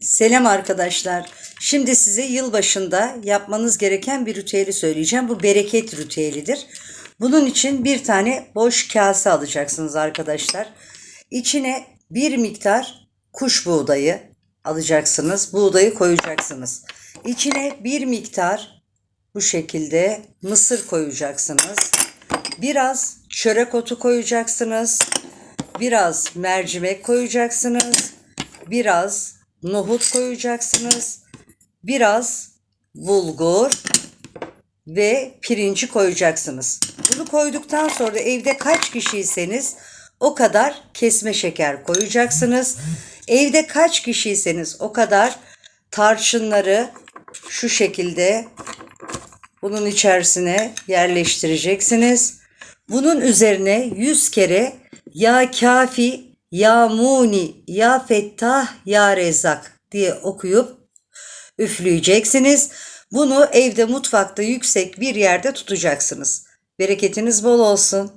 Selam arkadaşlar. Şimdi size yılbaşında yapmanız gereken bir ritüeli söyleyeceğim. Bu bereket ritüelidir. Bunun için bir tane boş kase alacaksınız arkadaşlar. İçine bir miktar kuş buğdayı alacaksınız. Buğdayı koyacaksınız. İçine bir miktar bu şekilde mısır koyacaksınız. Biraz çörek otu koyacaksınız. Biraz mercimek koyacaksınız. Biraz nohut koyacaksınız. Biraz bulgur ve pirinci koyacaksınız. Bunu koyduktan sonra evde kaç kişiyseniz o kadar kesme şeker koyacaksınız. Evde kaç kişiyseniz o kadar tarçınları şu şekilde bunun içerisine yerleştireceksiniz. Bunun üzerine 100 kere ya kafi, ya muni, ya fettah, ya rezak diye okuyup üfleyeceksiniz. Bunu evde mutfakta yüksek bir yerde tutacaksınız. Bereketiniz bol olsun.